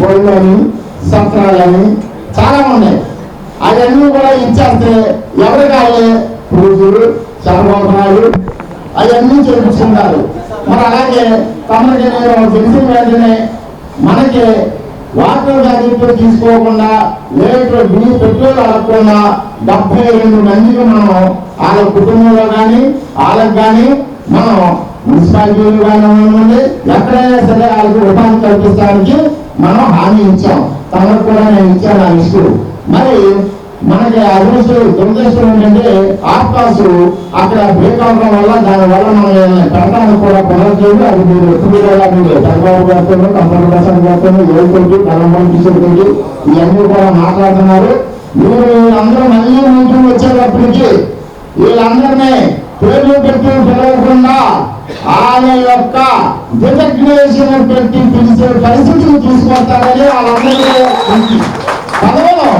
గోల్లోని సత్రాలని చాలా ఉన్నాయి. అవన్నీ కూడా ఇచ్చేస్తే ఎవరు కాళ్ళే పూజలు చంద్రబాబు అవన్నీ చేపించుకుంటారు మరి అలాగే తమకి నేను తెలిసిన వెంటనే మనకి వాటర్ జాగ్రత్తలు తీసుకోకుండా లేకపోతే బిల్లు పెట్రోల్ అడగకుండా డెబ్బై రెండు మందికి మనం వాళ్ళ కుటుంబంలో కానీ వాళ్ళకి కానీ మనం మున్సిపాలిటీలు కానీ ఎక్కడైనా సరే వాళ్ళకి ఉపాధి కల్పించడానికి మనం హామీ ఇచ్చాం. తమకు కూడా నేను ఇచ్చాను ఆ ఇష్యూ మరి మనకి అదృష్టం దురదృష్టం ఏంటంటే ఆప్కాస్ అక్కడ బ్రేక్ అవడం వల్ల దాని వల్ల మనం పెట్టడానికి కూడా కుదరట్లేదు అది మీరు ఎప్పుడు మీరు చంద్రబాబు గారితో కంపల్ ప్రసాద్ గారితో ఏడుకోండి కలంబం తీసుకుంటుంది ఇవన్నీ కూడా మాట్లాడుతున్నారు. మీరు అందరూ మళ్ళీ మీటింగ్ వచ్చేటప్పటికి వీళ్ళందరినీ పేర్లు పెట్టి పిలవకుండా ఆమె యొక్క డిజగ్నేషన్ పిలిచే పరిస్థితిని తీసుకొస్తారని వాళ్ళందరికీ పదవులు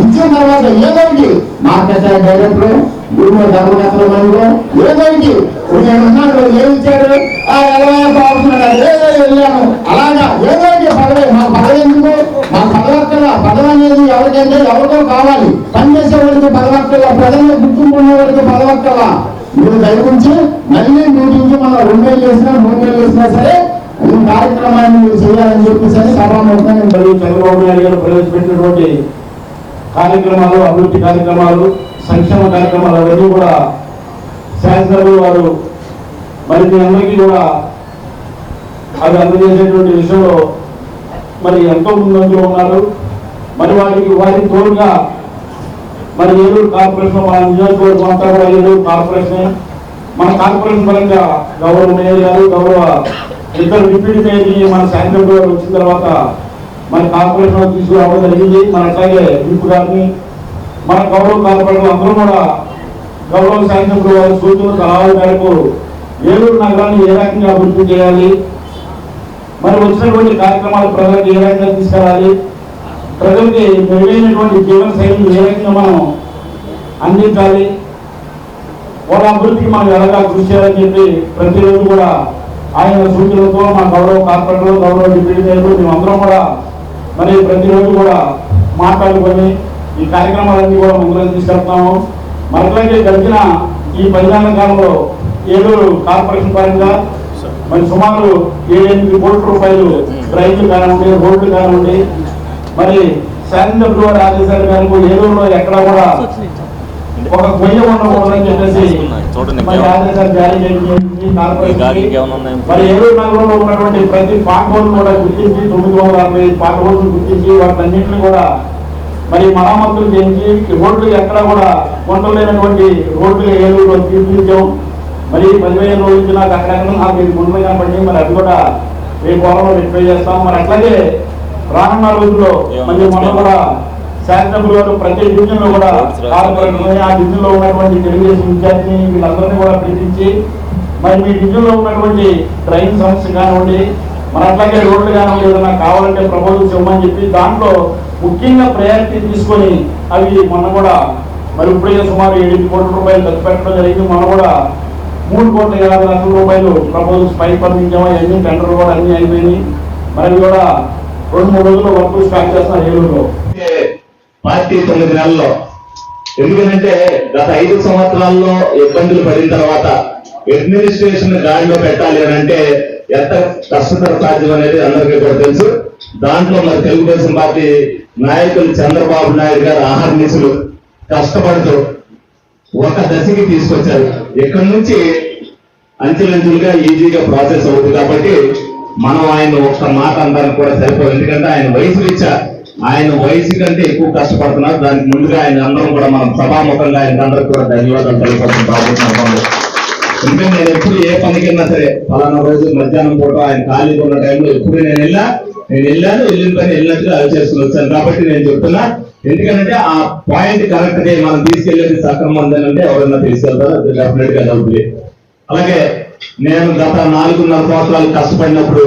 ఇచ్చిన తర్వాత ఏదోటి మార్కెట్ డైరెక్టర్ గురువు ధర్మకర్తల మనలో ఏదోటి ఉన్నాడు ఏమి ఇచ్చాడు? ఆ ఎలా బాగుతున్నాడు ఏదో వెళ్ళాను. అలాగా ఏదోటి పదవి. మా పదవి ఎందుకు? మా పదవక్కల పదవి అనేది ఎవరికంటే ఎవరికో కావాలి. పనిచేసే వాడికి పదవక్కల ప్రజల్లో గుర్తుంపుకునే వాడికి పదవక్కల. మీరు దయగురించి మళ్ళీ మీటింగ్ మనం రెండు వేలు చేసినా మూడు వేలు చేసినా సరే ఈ కార్యక్రమాన్ని మీరు చేయాలని చెప్పేసి సభాముఖంగా మరి చంద్రబాబు నాయుడు గారు ప్రవేశపెట్టినటువంటి కార్యక్రమాలు అభివృద్ధి కార్యక్రమాలు సంక్షేమ కార్యక్రమాలు అవన్నీ కూడా శాసనసభ్యులు వారు మరి మీ అందరికీ కూడా అవి అందజేసేటువంటి విషయంలో మరి ఎంతో ముందంజలో ఉన్నారు. మరి వారికి వారికి తోడుగా మరి ఏలూరు కార్పొరేషన్ మన నియోజకవర్గం అంతా కూడా ఏలూరు కార్పొరేషన్. మన కార్పొరేషన్ పరంగా గౌరవ మేయర్ గారు గౌరవ ఇద్దరు డిప్యూటీ మేయర్ మన సాయంత్రం గారు వచ్చిన తర్వాత మన కార్పొరేషన్ తీసుకురావడం జరిగింది. మన అట్లాగే విప్ గారిని మన గౌరవ కార్పొరేషన్ అందరూ కూడా గౌరవ సాయంత్రం గారు సూచనలు సలహాల మేరకు ఏలూరు నగరాన్ని ఏ రకంగా అభివృద్ధి చేయాలి? మరి వచ్చినటువంటి కార్యక్రమాలు ప్రజలకు ఏ రకంగా తీసుకెళ్ళాలి? ప్రజలకి మెరుగైనటువంటి జీవన శైలిని ఏ రకంగా మనం అందించాలి? వాళ్ళ అభివృద్ధికి మనం ఎలాగా కృషి చేయాలని చెప్పి ప్రతిరోజు కూడా ఆయన సూచనలతో మా గౌరవ కార్పొరేటర్లు గౌరవ డిప్యూటీ మేయర్లు మేమందరం కూడా మరి ప్రతిరోజు కూడా మాట్లాడుకొని ఈ కార్యక్రమాలన్నీ కూడా ముందుకు తీసుకెళ్తాము మరి గడిచిన ఈ పరిణామ కాలంలో ఏలూరు కార్పొరేషన్ పరంగా మరి సుమారు ఏడెనిమిది కోట్ల రూపాయలు రైతులు కానివ్వండి రోడ్లు కానివ్వండి మరి శాంతిపుర రాజేశ్వరి గారికి ఏలూరులో ఎక్కడ కూడా ఒక గొయ్య ఉండకూడదని చెప్పేసి మరి ఏలూరు నగరంలో ఉన్నటువంటి ప్రతి పాకహోల్ కూడా గుర్తించి తొమ్మిది వందల అరవై పాకహోల్ గుర్తించి వాటిన్నింటినీ కూడా మరి మరమ్మతులు చేయించి రోడ్లు ఎక్కడ కూడా కొండలేనటువంటి రోడ్లు ఏలూరులో తీర్చిదిద్దాం. మరి పదివేల రోజులు నాకు అక్కడెక్కడ నాకు ఇది కాబట్టి మరి అది కూడా రేపు వారంలో రిప్లై చేస్తాం. మరి అట్లాగే రానున్న రోజుల్లో మళ్ళీ మొన్న కూడా శాసనసభ్యులు గారు ప్రతి డివిజన్లో కూడా ఆ డివిజన్లో ఉన్నటువంటి తెలుగుదేశం విద్యార్థిని వీళ్ళందరినీ కూడా పిలిపించి మరి మీ డివిజన్లో ఉన్నటువంటి ట్రైన్ సమస్య కానివ్వండి మరి అట్లాగే రోడ్లు కానివ్వండి ఏదైనా కావాలంటే ప్రపోజల్స్ ఇవ్వమని చెప్పి దాంట్లో ముఖ్యంగా ప్రయారిటీ తీసుకొని అవి మొన్న కూడా మరి ఇప్పుడే సుమారు ఏడు కోట్ల రూపాయలు ఖర్చు పెట్టడం జరిగింది. మొన్న కూడా మూడు కోట్ల యాభై లక్షల రూపాయలు ప్రపోజల్స్ పై పంపించాము అన్ని టెండర్లు కూడా అన్ని అయిపోయినాయి. మరి కూడా రెండు మూడు రోజుల్లో వర్క్ స్టార్ట్ చేస్తున్నారు ఏలూరులో పార్టీ తొమ్మిది నెలల్లో. ఎందుకంటే గత ఐదు సంవత్సరాల్లో ఇబ్బందులు పడిన తర్వాత అడ్మినిస్ట్రేషన్ గాడిలో పెట్టాలి అని అంటే ఎంత కష్టతర సాధ్యం అనేది అందరికీ కూడా తెలుసు. దాంట్లో మరి తెలుగుదేశం పార్టీ నాయకులు చంద్రబాబు నాయుడు గారు ఆహర్నిశలు కష్టపడుతూ ఒక దశకి తీసుకొచ్చారు. ఇక్కడ నుంచి అంచెలంచెలుగా ఈజీగా ప్రాసెస్ అవుతుంది కాబట్టి మనం ఆయన ఒక్క మాట అనడానికి కూడా సరిపోదు. ఎందుకంటే ఆయన వయసు ఇచ్చా ఆయన వయసు కంటే ఎక్కువ కష్టపడుతున్నారు. దానికి ముందుగా ఆయన అందరం కూడా మనం సభాముఖంగా ఆయన అందరికి కూడా ధన్యవాదాలు తెలియపడుతుంది బాగుంటున్నాం ఎందుకంటే నేను ఎప్పుడు ఏ పనికైనా సరే ఫలానా రోజు మధ్యాహ్నం పూట ఆయన ఖాళీగా ఉన్న టైంలో ఎప్పుడు నేను వెళ్ళా? నేను వెళ్ళాను. వెళ్ళిన పని వెళ్ళినట్టుగా అవి చేసుకుని వచ్చాను. కాబట్టి నేను చెప్తున్నా ఎందుకంటే ఆ పాయింట్ కరెక్ట్గా మనం తీసుకెళ్ళేది సక్రమం అంటే ఎవరన్నా తీసుకెళ్తారో డెఫినెట్గా అవుతుంది అలాగే నేను గత నాలుగున్నర సంవత్సరాలు కష్టపడినప్పుడు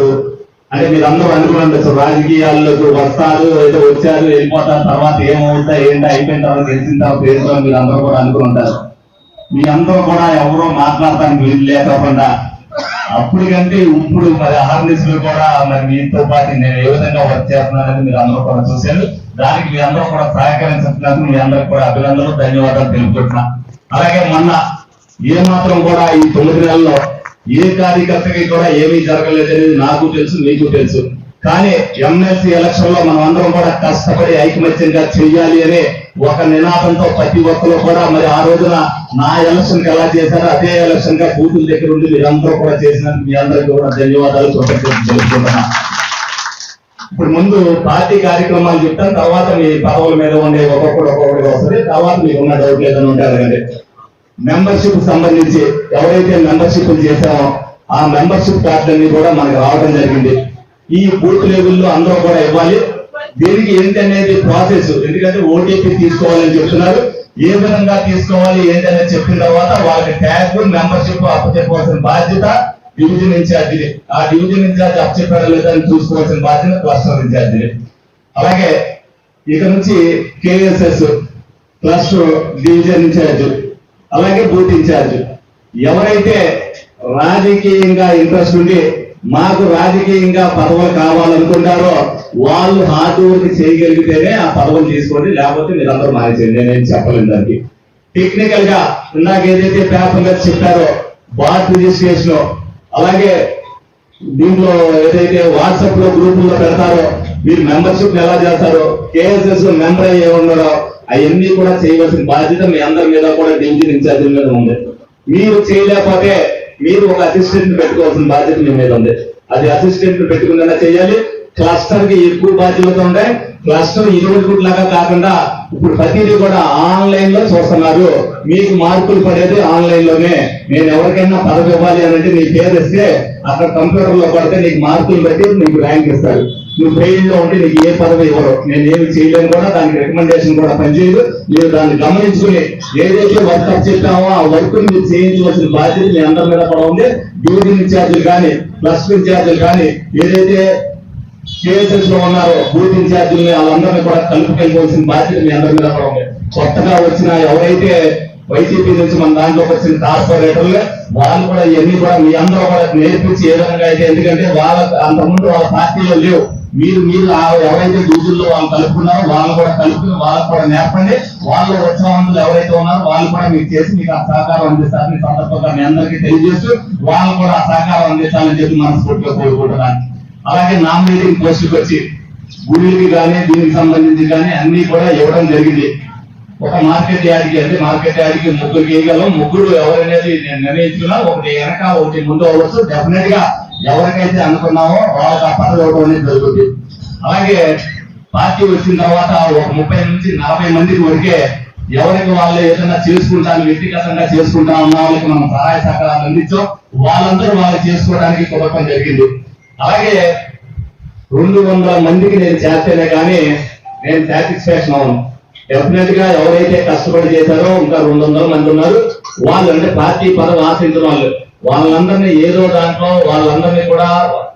అంటే మీరు అందరూ అనుకున్నారు అసలు రాజకీయాల్లోకి వస్తారు అయితే వచ్చారు వెళ్ళిపోతారు తర్వాత ఏమవుతా ఏంటి అయిపోయిన తర్వాత తెలిసిన తర్వాత మీరు అందరూ కూడా అనుకుని ఉంటారు. మీ అందరూ కూడా ఎవరో మాట్లాడటానికి వీలు లేకుండా అప్పటికంటే ఇప్పుడు మరి హార్నెస్లు కూడా మరి మీతో పాటు నేను ఏ విధంగా వర్క్ చేస్తున్నానని మీరు అందరూ కూడా చూశారు. దానికి మీ అందరూ కూడా సహకరించినందుకు మీ అందరికి కూడా అభినందనలు ధన్యవాదాలు తెలుపుకుంటున్నా. అలాగే మొన్న ఏ మాత్రం కూడా ఈ తొమ్మిది నెలల్లో ఏ కార్యకర్తకి కూడా ఏమీ జరగలేదనేది నాకు తెలుసు మీకు తెలుసు. కానీ ఎమ్మెల్సీ ఎలక్షన్లో మనం అందరం కూడా కష్టపడి ఐకమత్యంగా చెయ్యాలి అనే ఒక నినాదంతో ప్రతి ఒక్కరు కూడా మరి ఆ రోజున నా ఎలక్షన్కి ఎలా చేశారో అదే ఎలక్షన్గా బూతుల దగ్గర ఉండి మీరందరూ కూడా చేసినందుకు మీ అందరికీ కూడా ధన్యవాదాలు కృతజ్ఞతలు ఇప్పుడు ముందు పార్టీ కార్యక్రమాలు చెప్తాను తర్వాత మీ పదవుల మీద ఉండే ఒక్కొక్కరు ఒక్కొక్కటి వస్తుంది తర్వాత మీకు ఉన్న డౌట్ ఏదైనా ఉంటే అడగండి. మెంబర్షిప్ సంబంధించి ఎవరైతే మెంబర్షిప్ చేశామో ఆ మెంబర్షిప్ కార్డులన్నీ కూడా మనకు రావడం జరిగింది. ఈ బూత్ లెవెల్లో అందరూ కూడా ఇవ్వాలి. దీనికి ఏంటి అనేది ప్రాసెస్ ఎందుకంటే ఓటీపీ తీసుకోవాలని చెప్తున్నారు. ఏ విధంగా తీసుకోవాలి ఏంటి అనేది చెప్పిన తర్వాత వాళ్ళకి ట్యాగ్ మెంబర్షిప్ అప్పచెప్పవలసిన బాధ్యత డివిజన్ ఇన్ఛార్జి ఆ డివిజన్ ఇన్ఛార్జ్ అప్పచెప్పారా లేదా అని చూసుకోవాల్సిన బాధ్యత క్లస్టర్ ఇన్ఛార్జి అలాగే ఇక నుంచి కేఎస్ఎస్ క్లస్టర్ డివిజన్ ఇన్ఛార్జ్ అలాగే బూత్ ఇన్ఛార్జ్. ఎవరైతే రాజకీయంగా ఇంట్రెస్ట్ ఉండి మాకు రాజకీయంగా పదవులు కావాలనుకుంటారో వాళ్ళు హార్డ్ వర్క్ చేయగలిగితేనే ఆ పదవులు తీసుకోండి లేకపోతే మీరు అందరూ మానేసేయండి. నేనేం చెప్పలేను దానికి. టెక్నికల్గా ఇందాక ఏదైతే పేపర్లో చెప్పారో బాట్ రిజిస్ట్రేషన్ అలాగే దీంట్లో ఏదైతే వాట్సాప్లో గ్రూపుల్లో పెడతారో మీరు మెంబర్షిప్ ఎలా చేస్తారో కేఎస్ఎస్ మెంబర్ అయ్యే ఉన్నారో అవన్నీ కూడా చేయవలసిన బాధ్యత మీ అందరి మీద కూడా డివిజన్ ఇన్ఛార్జీల మీద ఉంది. మీరు చేయలేకపోతే మీరు ఒక అసిస్టెంట్ పెట్టుకోవాల్సిన బాధ్యత మీ మీద ఉంది. అది అసిస్టెంట్ పెట్టుకునేలా చేయాలి. క్లస్టర్కి ఎక్కువ బాధ్యతలు ఉంటాయి. క్లస్టర్ ఇరవై లాగా కాకుండా ఇప్పుడు ప్రతిదీ కూడా ఆన్లైన్లో చూస్తున్నారు. మీకు మార్కులు పడేది ఆన్లైన్లోనే నేను ఎవరికైనా పదవి ఇవ్వాలి అని అంటే నీ పేరు ఇస్తే అక్కడ కంప్యూటర్లో పడితే నీకు మార్కులు బట్టి నీకు ర్యాంక్ ఇస్తారు. నువ్వు ఫెయిల్లో ఉంటే నీకు ఏ పదవి ఇవ్వరు. నేను ఏమి చేయలేను కూడా దానికి రికమెండేషన్ కూడా పనిచేయదు. మీరు దాన్ని గమనించుకుని ఏదైతే వర్క్ అప్ చెప్పామో ఆ వర్క్ని మీరు చేయించవలసిన బాధ్యత మీ అందరి మీద కూడా ఉంది. డ్యూటీ ఇన్ఛార్జీలు కానీ ప్లస్ ఇన్ఛార్జీలు కానీ ఏదైతే కేసెస్లో ఉన్నారు బూత్ ఇన్ఛార్జీలని వాళ్ళందరినీ కూడా కలుపుకెళ్ళిపోవాల్సిన బాధ్యత మీ అందరి మీద కూడా ఉంది. కొత్తగా వచ్చిన ఎవరైతే వైసీపీ నుంచి మన దాంట్లోకి వచ్చిన కార్పొరేటర్లు వాళ్ళు కూడా ఇవన్నీ కూడా మీ అందరూ కూడా నేర్పించి ఏ విధంగా అయితే ఎందుకంటే వాళ్ళ అంతకుముందు వాళ్ళ పార్టీలో లేవు. మీరు మీరు ఎవరైతే డివిజన్లో వాళ్ళు కలుపుకున్నారో వాళ్ళు కూడా కలుపుకుని వాళ్ళకు కూడా నేర్పండి. వాళ్ళు ఉత్సవంతులు వాళ్ళు ఎవరైతే ఉన్నారో వాళ్ళు కూడా మీకు చేసి మీకు ఆ సహకారం అందిస్తారని సందర్భంగా మీ అందరికీ తెలియజేస్తూ వాళ్ళు కూడా ఆ సహకారం అందించాలని చెప్పి మనస్ఫూర్తిగా కోరుకుంటున్నాను. అలాగే నామినేటింగ్ పోస్టులకు వచ్చి గుడికి కానీ దీనికి సంబంధించి కానీ అన్ని కూడా ఇవ్వడం జరిగింది. ఒక మార్కెట్ యార్డ్కి అంటే మార్కెట్ యార్డ్కి ముగ్గురు వేయగలం. ముగ్గురు ఎవరనేది నేను నిర్ణయించుకున్నా. ఒకటి వెనక ఒకటి ముందు అవ్వచ్చు. డెఫినెట్గా ఎవరికైతే అనుకున్నామో వాళ్ళకి ఆ పదవి ఇవ్వడం అనేది జరుగుతుంది అలాగే పార్టీ వచ్చిన తర్వాత ఒక ముప్పై నుంచి నలభై మందికి వరకే ఎవరికి వాళ్ళు ఏదైనా చేసుకుంటాను వ్యక్తిగతంగా చేసుకుంటా ఉన్న వాళ్ళకి మనం సహాయ సహకారాలు అందించాం. వాళ్ళందరూ వాళ్ళు చేసుకోవడానికి కుదరడం జరిగింది. అలాగే రెండు వందల మందికి నేను చేస్తేనే కానీ నేను సాటిస్ఫాక్షన్ అవును. డెఫినెట్గా ఎవరైతే కష్టపడి చేశారో ఇంకా రెండు వందల మంది ఉన్నారు. వాళ్ళు అంటే పార్టీ పదవి ఆశించిన వాళ్ళు. వాళ్ళందరినీ ఏదో దాంట్లో వాళ్ళందరినీ కూడా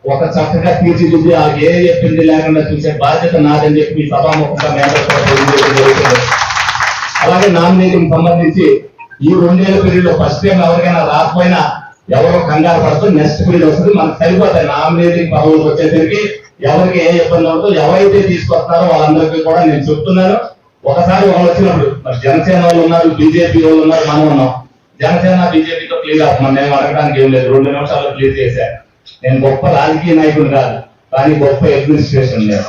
ఒక చక్కగా తీర్చిదిద్ది వాళ్ళకి ఏ చెప్పింది లేకుండా చూసే బాధ్యత నాదని చెప్పి ఈ సభాముఖంగా అలాగే నామినేషన్ సంబంధించి ఈ రెండేళ్ళ పీరియడ్లో ఫస్ట్ టైం ఎవరికైనా రాకపోయినా ఎవరో కంగారు పడుతూ నెక్స్ట్ పీరియడ్ వస్తుంది మనకు సరిపోతాయి. నామినేటింగ్ పదవులకు వచ్చేసరికి ఎవరికి ఏ ఇబ్బంది ఉందో ఎవరైతే తీసుకొస్తారో వాళ్ళందరికీ కూడా నేను చెప్తున్నాను. ఒకసారి వాళ్ళు వచ్చినప్పుడు మరి జనసేన వాళ్ళు ఉన్నారు బీజేపీ వాళ్ళు ఉన్నారు మనం ఉన్నాం. జనసేన బీజేపీతో క్లియర్ అవుతున్నాం నేను అడగడానికి ఏం లేదు. రెండు నిమిషాల్లో క్లియర్ చేశాను నేను గొప్ప రాజకీయ నాయకుడు కాదు కానీ గొప్ప అడ్మినిస్ట్రేషన్ లేదు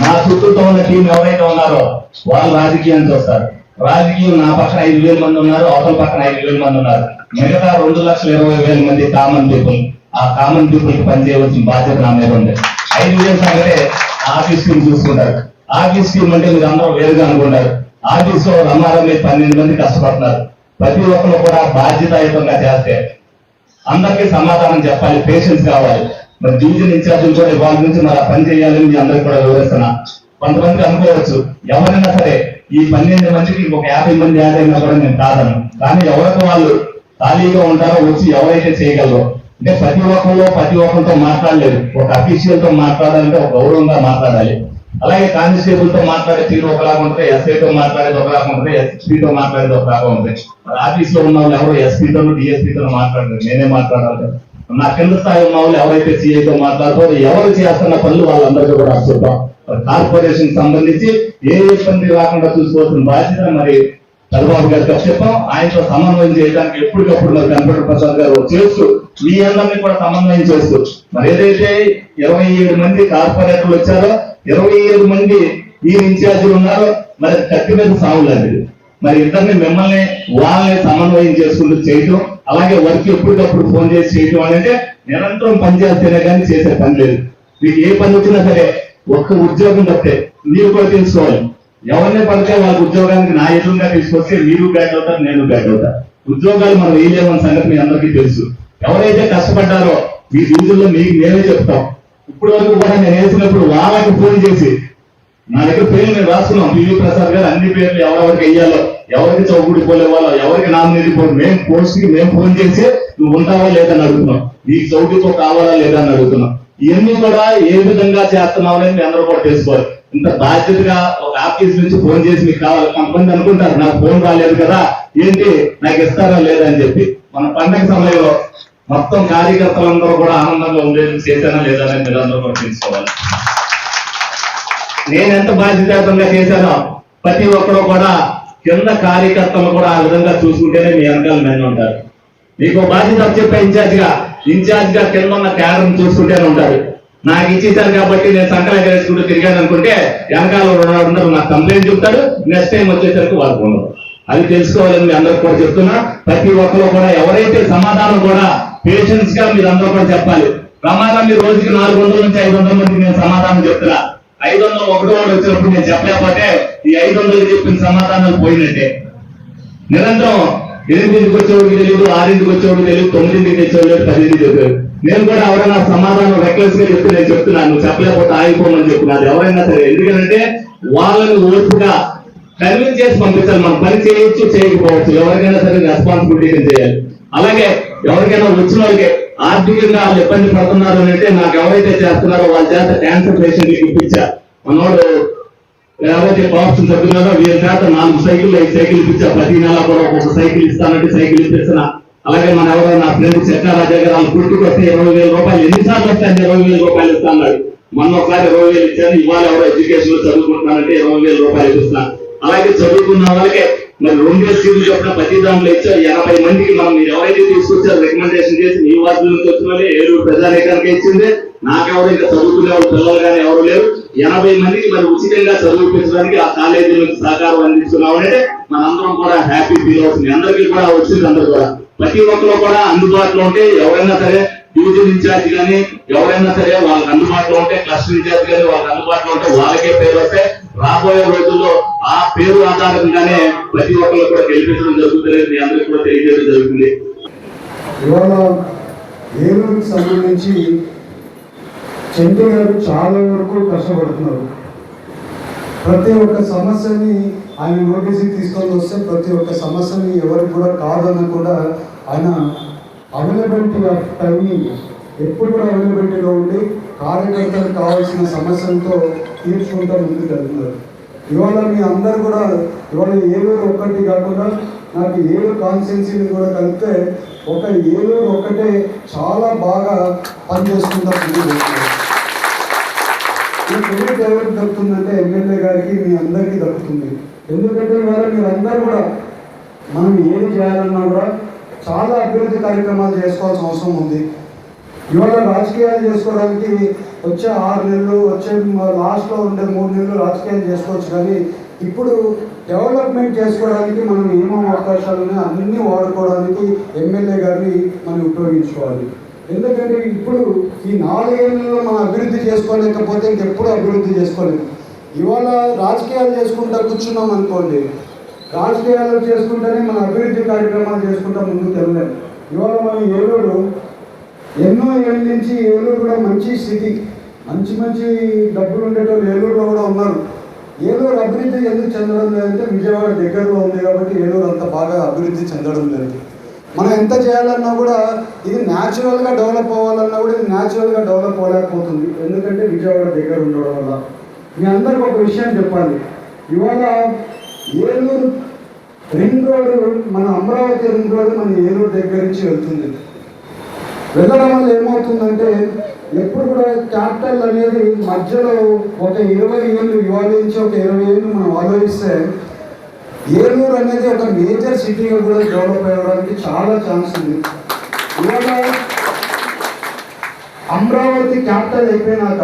నా చుట్టూతో ఉన్న టీం ఎవరైతే ఉన్నారో వాళ్ళు రాజకీయానికి వస్తారు రాజకీయం నా పక్కన ఐదు వేల మంది ఉన్నారు అవతల పక్కన ఐదు వేల మంది ఉన్నారు. మిగతా రెండు లక్షల ఇరవై వేల మంది కామన్ పీపుల్ ఆ కామన్ పీపుల్కి పనిచేయవలసిన బాధ్యత నా మీద ఉంది. ఐదు వేల సంగతే ఆఫీస్కి చూసుకుంటారు. ఆఫీస్కి అంటే మీరు అందరూ వేరుగా అనుకుంటారు. ఆఫీస్లో రమారం మీద పన్నెండు మంది కష్టపడుతున్నారు. ప్రతి ఒక్కరు కూడా బాధ్యతాయుతంగా చేస్తే అందరికీ సమాధానం చెప్పాలి పేషెన్స్ కావాలి. మరి డివిజన్ ఇన్ఛార్జీలు కూడా ఇవాళ నుంచి మరి పని చేయాలని మీ అందరికి కూడా వివరిస్తున్నా. కొంతమంది అనుకోవచ్చు ఎవరైనా సరే ఈ పన్నెండు మందికి ఒక యాభై మంది యాడ్ అయినా కూడా నేను కాదను కానీ ఎవరికి వాళ్ళు ఖాళీగా ఉంటారో వచ్చి ఎవరైతే చేయగలరో అంటే ప్రతి ఒక్కరు ప్రతి ఒక్కరితో మాట్లాడలేదు. ఒక అఫీషియల్తో మాట్లాడాలంటే ఒక గౌరవంగా మాట్లాడాలి. అలాగే కానిస్టేబుల్తో మాట్లాడే తీరు ఒకలాగా ఉంటుంది ఎస్ఐతో మాట్లాడేది ఒకలాగా ఉంటుంది ఎస్పీతో మాట్లాడేది ఒకలాగా ఉంటుంది. మరి ఆఫీస్లో ఉన్న వాళ్ళు ఎవరు ఎస్పీతో డిఎస్పీతో మాట్లాడలేదు. నేనే మాట్లాడాలి. నా కింద స్థాయి ఉన్న వాళ్ళు ఎవరైతే సిఐతో మాట్లాడతారో ఎవరు చేస్తున్న పనులు వాళ్ళందరికీ కూడా అర్థం కార్పొరేషన్ సంబంధించి ఏ ఇబ్బంది రాకుండా చూసుకోవాల్సిన బాధ్యత మరి చంద్రబాబు గారికి చెప్పాం. ఆయనతో సమన్వయం చేయడానికి ఎప్పటికప్పుడు మరి కన్ఫ్యూటర్ ప్రసాద్ గారు చేస్తూ మీ అందరినీ కూడా సమన్వయం చేస్తూ మరి ఏదైతే ఇరవై ఏడు మంది కార్పొరేటర్లు వచ్చారో ఇరవై ఏడు మంది ఈ ఇన్ఛార్జీలు ఉన్నారో మరి కత్తి మీద సాగులేదు మరి ఇద్దరిని మిమ్మల్ని వాళ్ళని సమన్వయం చేసుకుంటూ చేయటం అలాగే వర్క్ ఎప్పటికప్పుడు ఫోన్ చేసి చేయటం అనేది నిరంతరం పనిచేస్తేనే కానీ చేసే పని లేదు. మీకు ఏ పని వచ్చినా సరే ఒక్క ఉద్యోగం తప్పితే మీరు కూడా తెలుసుకోవాలి ఎవరిని పడితే వాళ్ళ ఉద్యోగానికి నా ఎదురుగా తీసుకొస్తే మీరు బ్యాక్ అవుతారు నేను బ్యాక్ అవుతా. ఉద్యోగాలు మనం వేయలేమని సంగతి మీ అందరికీ తెలుసు. ఎవరైతే కష్టపడ్డారో ఈ రోజుల్లో మీకు మేమే చెప్తాం. ఇప్పుడు వరకు కూడా నేను వేసినప్పుడు వాళ్ళకి ఫోన్ చేసి నా దగ్గర పేర్లు నేను రాసుకున్నాం. పివి ప్రసాద్ గారు అన్ని పేర్లు ఎవరెవరికి వెయ్యాలో ఎవరికి చౌకుడి పోలే వాళ్ళో ఎవరికి నామినేట్ పోయి మేము పోస్ట్కి మేము ఫోన్ చేసి నువ్వు ఉంటావా లేదని అడుగుతున్నాం. నీకు చౌకీతో కావాలా లేదా? అని అడుగుతున్నాం. ఇవన్నీ కూడా ఏ విధంగా చేస్తున్నావు అనేది మీ అందరూ కూడా తెలుసుకోవాలి. ఇంత బాధ్యతగా ఒక ఆఫీస్ నుంచి ఫోన్ చేసి మీకు కావాలి. కొంతమంది అనుకుంటారు నాకు ఫోన్ రాలేదు కదా ఏంటి నాకు ఇస్తారా లేదా అని చెప్పి. మన పండగ సమయంలో మొత్తం కార్యకర్తలందరూ కూడా ఆనందంగా ఉండేది చేశానా లేదా అని మీరు అందరూ కూడా తెలుసుకోవాలి. నేను ఎంత బాధ్యతాయుతంగా చేశానో ప్రతి ఒక్కరు కూడా కింద కార్యకర్తలు కూడా ఆ విధంగా చూసుకుంటేనే మీ వెనకాల మెన్ ఉంటారు. మీకు బాధ్యత చెప్పే ఇన్ఛార్జ్గా ఇన్ఛార్జ్గా కింద ఉన్న క్యాడర్ చూసుకుంటేనే ఉంటారు. నాకు ఇచ్చేసారు కాబట్టి నేను సంకలం వేసుకుంటూ తిరిగాను అనుకుంటే వెనకాల ఉండరు నాకు కంప్లైంట్ చెప్తాడు నెక్స్ట్ టైం వచ్చేసరికి వాళ్ళకు ఉండదు అది తెలుసుకోవాలని మీ అందరూ కూడా చెప్తున్నా. ప్రతి ఒక్కరు కూడా ఎవరైతే సమాధానం కూడా పేషెన్స్గా మీరు అందరూ కూడా చెప్పాలి. ప్రమాదం మీరు రోజుకి నాలుగు వందల నుంచి ఐదు వందల మందికి నేను సమాధానం చెప్తున్నా. ఐదు వందలు ఒకటో వాడు వచ్చినప్పుడు నేను చెప్పలేకపోతే ఈ ఐదు వందలు చెప్పిన సమాధానాలు పోయినట్టే. నిరంతరం ఎనిమిదికి వచ్చేవాడు తెలియదు ఆరింటికి వచ్చేవాడు తెలియదు తొమ్మిదింటికి తెచ్చేవాడు పదింటికి చెప్పాడు నేను కూడా ఎవరైనా సమాధానం రెక్లెస్గా చెప్తే నేను చెప్తున్నాను నువ్వు చెప్పలేకపోతే ఆగిపోమని చెప్తున్నాను. ఎవరైనా సరే ఎందుకంటే వాళ్ళని ఓర్పుగా కన్విన్స్ చేసి పంపించాలి మనం పని చేయొచ్చు చేయకపోవచ్చు. ఎవరికైనా సరే రెస్పాన్సిబిలిటీ చేయాలి. అలాగే ఎవరికైనా వచ్చిన వాళ్ళకి ఆర్థికంగా వాళ్ళు ఇబ్బంది పడుతున్నారు అని అంటే నాకు ఎవరైతే చేస్తున్నారో వాళ్ళ చేత క్యాన్సర్ పేషెంట్ ఇప్పించా. మనోడు లేకపోతే బాక్స్ చదువుతున్నారో వీరి చేత నాలుగు సైకిల్ ఐదు సైకిల్ ఇప్పించా. ప్రతి నెల కూడా ఒక్కొక్క సైకిల్ ఇస్తానంటే సైకిల్ ఇప్పిస్తున్న. అలాగే మన ఎవరో నా ఫ్రెండ్ చక్రారాజా గారు వాళ్ళ పుట్టుకు వస్తే ఇరవై వేల రూపాయలు ఎన్నిసార్లు వస్తాయంటే ఇరవై వేల రూపాయలు ఇస్తాన్నాడు మొన్న ఒకసారి ఇరవై వేలు ఇచ్చాను. ఇవాళ ఎవరో ఎడ్యుకేషన్లో చదువుకుంటున్నానంటే ఇరవై వేల రూపాయలు ఇస్తున్నా అలాగే చదువుకున్న వాళ్ళకే మరి రెండు సీట్లు చెప్పిన ప్రతి దాంట్లో ఇచ్చారు. ఎనభై మందికి మనం మీరు ఎవరైతే తీసుకొచ్చారో రికమెండేషన్ చేసి మీ వార్డు నుంచి వచ్చిన వాళ్ళే ఏడు ప్రజానేకానికి ఇచ్చింది. నాకెవరు ఇంకా చదువుకునే వాళ్ళు పిల్లలు కానీ ఎవరు లేరు. ఎనభై మందికి మరి ఉచితంగా చదివించడానికి ఆ కాలేజీ నుంచి సహకారం అందిస్తున్నాం అంటే మనందరం కూడా హ్యాపీ ఫీల్ అవుతుంది. అందరికీ కూడా వచ్చింది అందరు కూడా. ప్రతి ఒక్కరు కూడా అందుబాటులో ఉంటే ఎవరైనా సరే డివిజన్ ఇన్ఛార్జ్ కానీ ఎవరైనా సరే వాళ్ళకి అందుబాటులో ఉంటే క్లస్టర్ ఇన్ఛార్జ్ కానీ వాళ్ళకి అందుబాటులో ఉంటే వాళ్ళకే పేరు వస్తే రాబోయే రోజుల్లో ఆ పేరు ఆధారంగానే ప్రతి ఒక్కరు కూడా గెలిపించడం జరుగుతుంది మీ అందరికీ కూడా తెలియజేయడం జరుగుతుంది. సంబంధించి చంటి గారు చాలా వరకు కష్టపడుతున్నారు ప్రతి ఒక్క సమస్యని ఆయన నోటీస్కి తీసుకొని వస్తే ప్రతి ఒక్క సమస్యని ఎవరికి కూడా కాదని కూడా ఆయన అవైలబిలిటీ ఆఫ్ టైమింగ్ ఎప్పుడు కూడా అవైలబిలిటీలో ఉండి కార్యకర్తలకు కావాల్సిన సమస్యలతో తీర్చుకుంటూ ముందుకు వెళ్తున్నారు ఇవాళ మీ అందరు కూడా ఇవాళ ఏలూరు ఒక్కటి కాకుండా నాకు ఏలూరు కాన్స్టిట్యున్సీని కూడా కలిపితే ఒక ఏలూరు ఒక్కటే చాలా బాగా పనిచేస్తుందా ముందుకు వెళ్తున్నారు. క్రెడిట్ ఎవరికి దక్కుతుందంటే ఎమ్మెల్యే గారికి మీ అందరికీ దక్కుతుంది. ఎందుకంటే ఇవాళ మీరందరూ కూడా మనం ఏది చేయాలన్నా కూడా చాలా అభివృద్ధి కార్యక్రమాలు చేసుకోవాల్సిన అవసరం ఉంది. ఇవాళ రాజకీయాలు చేసుకోవడానికి వచ్చే ఆరు నెలలు వచ్చే లాస్ట్లో ఉండే మూడు నెలలు రాజకీయాలు చేసుకోవచ్చు కానీ ఇప్పుడు డెవలప్మెంట్ చేసుకోవడానికి మనం ఏమో అవకాశాలు అన్నీ వాడుకోవడానికి ఎమ్మెల్యే గారిని మనం ఉపయోగించుకోవాలి. ఎందుకంటే ఇప్పుడు ఈ నాలుగేళ్ళలో మనం అభివృద్ధి చేసుకోలేకపోతే ఇంకెప్పుడు అభివృద్ధి చేసుకోలేము. ఇవాళ రాజకీయాలు చేసుకుంటా కూర్చున్నాం అనుకోండి. రాజకీయాలు చేసుకుంటేనే మన అభివృద్ధి కార్యక్రమాలు చేసుకుంటా ముందుకు వెళ్ళలేము ఇవాళ మనం ఏలూరు ఎన్నో ఏళ్ళ నుంచి ఏలూరు కూడా మంచి స్థితి మంచి మంచి డబ్బులు ఉండేటోళ్ళు ఏలూరులో కూడా ఉన్నారు. ఏలూరు అభివృద్ధి ఎందుకు చెందడం లేదంటే విజయవాడ దగ్గరలో ఉంది కాబట్టి ఏలూరు అంత బాగా అభివృద్ధి చెందడం లేదు. మనం ఎంత చేయాలన్నా కూడా ఇది న్యాచురల్గా డెవలప్ అవ్వాలన్నా కూడా ఇది న్యాచురల్గా డెవలప్ అవ్వలేకపోతుంది. ఎందుకంటే విజయవాడ దగ్గర ఉండడం వల్ల. మీ అందరికి ఒక విషయం చెప్పాలి. ఇవాళ ఏలూరు రింగ్ రోడ్ మన అమరావతి రింగ్ రోడ్ మన ఏలూరు దగ్గర నుంచి వెళ్తుంది. వెళ్ళడం వల్ల ఏమవుతుందంటే ఎప్పుడు కూడా క్యాపిటల్ అనేది మధ్యలో ఒక ఇరవై ఏళ్ళు ఇవాళ నుంచి ఒక ఇరవై ఏళ్ళు మనం ఆలోచిస్తే ఏలూరు అనేది ఒక మేజర్ సిటీగా కూడా డెవలప్ అవ్వడానికి చాలా ఛాన్స్ ఉంది. ఇవాళ అమరావతి క్యాపిటల్ అయిపోయినాక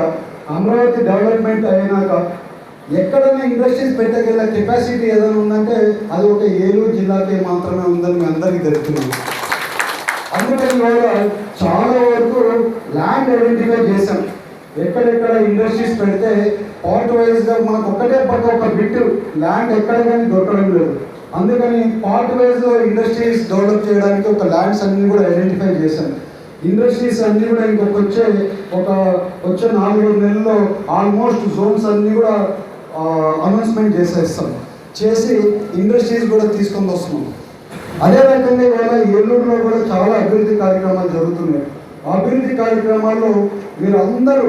అమరావతి డెవలప్మెంట్ అయినాక ఎక్కడైనా ఇండస్ట్రీస్ పెట్టగల కెపాసిటీ ఏదైనా ఉందంటే అది ఒక ఏలూరు జిల్లాకే మాత్రమే ఉందని మీ అందరికీ తెలుస్తుంది. అందుకని ఇవాళ చాలా వరకు ల్యాండ్ ఐడెంటిఫై చేశాం. ఎక్కడెక్కడ ఇండస్ట్రీస్ పెడితే పార్ట్ వైజ్గా మనకు ఒక్కటే పక్క ఒక బిట్ ల్యాండ్ ఎక్కడ కానీ దొరకడం లేదు. అందుకని పార్ట్ వైజ్లో ఇండస్ట్రీస్ డెవలప్ చేయడానికి ఒక ల్యాండ్స్ అన్ని కూడా ఐడెంటిఫై చేశాను. ఇండస్ట్రీస్ అన్ని కూడా ఇంకొక వచ్చే ఒక వచ్చే నాలుగైదు నెలల్లో ఆల్మోస్ట్ జోన్స్ అన్ని కూడా అనౌన్స్మెంట్ చేసేస్తాం. చేసి ఇండస్ట్రీస్ కూడా తీసుకొని వస్తున్నాం. అదే రకంగా ఇవాళ ఏలూరులో కూడా చాలా అభివృద్ధి కార్యక్రమాలు జరుగుతున్నాయి. అభివృద్ధి కార్యక్రమాల్లో మీరు అందరూ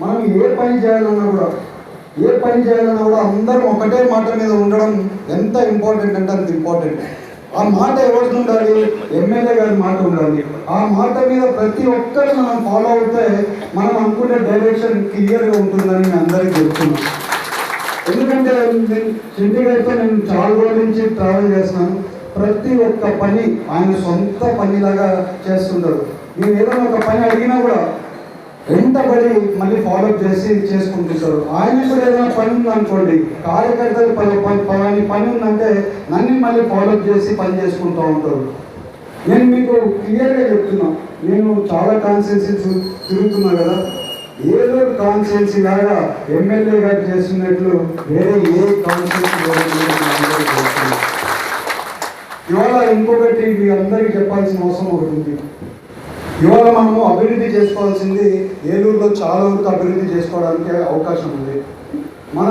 మనం ఏ పని చేయాలన్నా కూడా ఏ పని చేయాలన్నా కూడా అందరం ఒకటే మాట మీద ఉండడం ఎంత ఇంపార్టెంట్ అంటే అంత ఇంపార్టెంట్ ఆ మాట ఎవరికి ఉండాలి? ఎమ్మెల్యే గారి మాట ఉండాలి. ఆ మాట మీద ప్రతి ఒక్కరు మనం ఫాలో అవుతే మనం అనుకునే డైరెక్షన్ క్లియర్గా ఉంటుందని నేను అందరికీ చెప్తున్నాను. ఎందుకంటే నేను చింటి గారితో నేను చాలా రోజుల నుంచి ట్రావెల్ చేస్తున్నాను. ప్రతి ఒక్క పని ఆయన సొంత పనిలాగా చేస్తుంటారు నేను ఏదైనా ఒక పని అడిగినా కూడా వెంటబడి మళ్ళీ ఫాలోఅప్ చేసి చేసుకుంటుంటారు. ఆయన కూడా ఏదైనా పని ఉందనుకోండి కార్యకర్తలు పని పని- పని ఉందంటే నన్ను మళ్ళీ ఫాలోఅప్ చేసి పని చేసుకుంటూ ఉంటారు. నేను మీకు క్లియర్గా చెప్తున్నా నేను చాలా కాన్స్టిట్యూన్సీ తిరుగుతున్నా కదా. ఏదో కాన్స్టిట్యూన్సీ లాగా ఎమ్మెల్యే గారు చేస్తున్నట్లు వేరే ఏ కాన్స్టిట్యూన్సీ ఇవాళ ఇంకొకటి మీ అందరికీ చెప్పాల్సిన అవసరం ఒకటి ఉంది. ఇవాళ మనము అభివృద్ధి చేసుకోవాల్సింది ఏలూరులో చాలా వరకు అభివృద్ధి చేసుకోవడానికి అవకాశం ఉంది. మన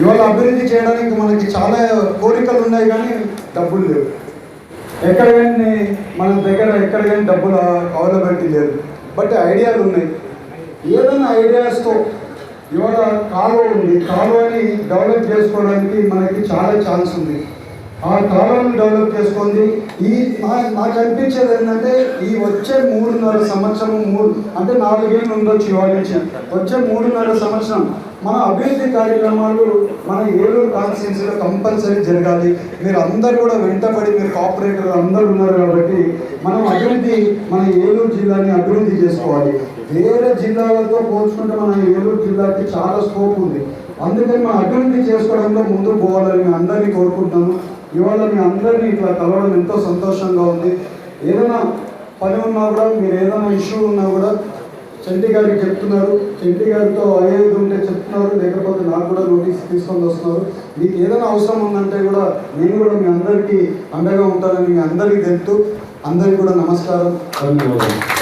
ఇవాళ అభివృద్ధి చేయడానికి మనకి చాలా కోరికలు ఉన్నాయి కానీ డబ్బులు లేవు. ఎక్కడ కానీ మన దగ్గర ఎక్కడ కానీ డబ్బులు అవైలబిలిటీ లేదు. బట్ ఐడియాలు ఉన్నాయి. ఏదైనా ఐడియాస్తో ఇవాళ కాలువ ఉంది. కాలువని డెవలప్ చేసుకోవడానికి మనకి చాలా ఛాన్స్ ఉంది. ఆ కాలాన్ని డెవలప్ చేసుకుంది ఈ నా నాకు అనిపించేది ఏంటంటే ఈ వచ్చే మూడున్నర సంవత్సరం మూడు అంటే నాలుగేళ్ళు ఉండొచ్చు ఇవాళ నుంచి వచ్చే మూడున్నర సంవత్సరం మన అభివృద్ధి కార్యక్రమాలు మన ఏలూరు కాన్స్టిట్యున్సీలో కంపల్సరీ జరగాలి. మీరు అందరూ కూడా వెంటబడి మీరు కాపరేటర్ అందరు ఉన్నారు కాబట్టి మనం అభివృద్ధి మన ఏలూరు జిల్లాని అభివృద్ధి చేసుకోవాలి. వేరే జిల్లాలతో పోల్చుకుంటే మన ఏలూరు జిల్లాకి చాలా స్కోప్ ఉంది. అందుకని మనం అభివృద్ధి చేసుకోవడంలో ముందుకు పోవాలని అందరినీ కోరుకుంటున్నాము ఇవాళ మీ అందరినీ ఇట్లా కలవడం ఎంతో సంతోషంగా ఉంది. ఏదైనా పని ఉన్నా కూడా మీరు ఏదైనా ఇష్యూ ఉన్నా కూడా చెంటి గారికి చెప్తున్నారు. చెంటి గారితో అయ్యేది ఉంటే చెప్తున్నారు. లేకపోతే నాకు కూడా నోటీస్ తీసుకొని వస్తున్నారు. మీకు ఏదైనా అవసరం ఉందంటే కూడా నేను కూడా మీ అందరికీ అండగా ఉంటానని మీ అందరికీ తెలుపుతూ అందరికీ కూడా నమస్కారం. ధన్యవాదాలు.